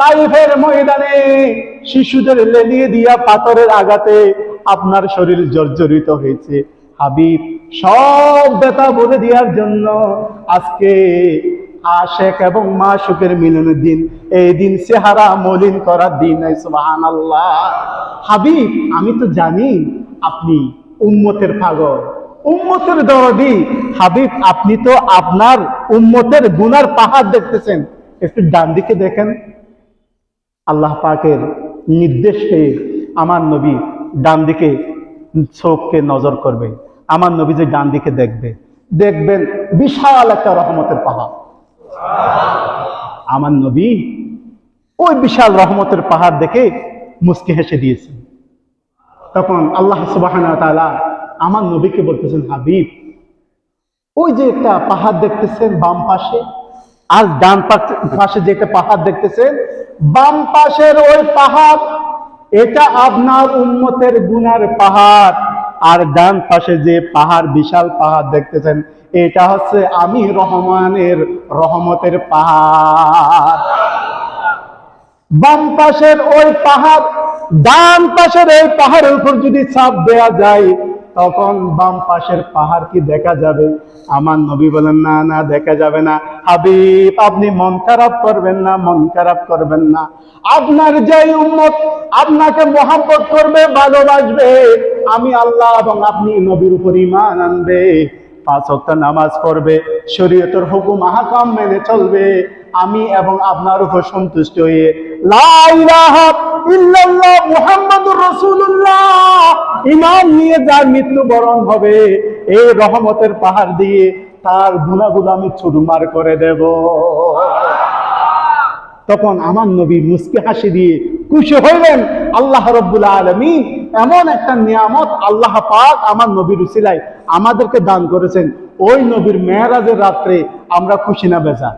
তাইফের ময়দানে শিশুদের লেলিয়ে দিয়া পাথরের আঘাতে আপনার শরীর জর্জরিত হয়েছে। হাবিব, সব ব্যথা বলে দেওয়ার জন্য আজকে আশেক এবং মা সুখের মিলনের দিন, এই দিন চেহারা মলিন করার দিন সুবাহান আল্লাহ হাবিব, আমি তো জানি আপনি উম্মতের পাগল। উম্মতের দরদি, হাবিব, আপনি তো আপনার উম্মতের গুনার পাহাড় দেখতেছেন। একটু ডান দিকে দেখেন। আল্লাহ পাকের নির্দেশ পেয়ে আমার নবী ডান দিকে চোখকে নজর করবে। আমার নবী যে ডান দিকে দেখবে, দেখবেন বিশাল একটা রহমতের পাহাড়। আমার নবী ওই বিশাল রহমতের পাহাড় দেখে মুসকে হেসে দিয়েছেন তখন আল্লাহ সুবাহ আমার নবীকে বলতেছেন, হাবিব, ওই যে একটা পাহাড় দেখতেছেন বাম পাশে আর ডান পাশ- যে একটা পাহাড় দেখতেছেন বাম পাশের ওই পাহাড়, এটা আপনার উন্মতের গুনার পাহাড়। আর ডান পাশে যে পাহাড়, বিশাল পাহাড় দেখতেছেন, এটা হচ্ছে আমি রহমানের রহমতের পাহাড়। বাম পাশের ওই পাহাড়, ডান পাশের এই পাহাড়ের উপর যদি চাপ দেয়া যায় তখন বাম পাশের পাহাড় কি দেখা যাবে? আমার নবী বলেন, না না, দেখা যাবে না। হাবিব, আপনি মন খারাপ করবেন না, মন খারাপ করবেন না। আপনার যে উম্মত আপনাকে মহাব্বত করবে, ভালোবাসবে, আমি আল্লাহ এবং আপনি নবীর উপর ইমান আনবে। পাঁচ ওয়াক্ত নামাজ পড়বে, শরীয়তের হুকুম আহকাম মেনে চলবে। আমি এবং আপনার উপর সন্তুষ্ট হয়ে লা ইলাহা ইল্লাল্লাহ মুহাম্মাদুর রাসূলুল্লাহ। ইমান নিয়ে যার মৃত্যুবরণ হবে, এই রহমতের পাহাড় দিয়ে তার গুনাহগুলো আমি চুরমার করে দেব। তখন আমার নবী মুসকে হাসি দিয়ে খুশি হইলেন, আল্লাহ রব্বুল আলমিন এমন একটা নিয়ামত আল্লাহ পাক আমার নবীর উসিলায় আমাদেরকে দান করেছেন। ওই নবীর মেয়েরাজের রাত্রে আমরা খুশি না বেজা।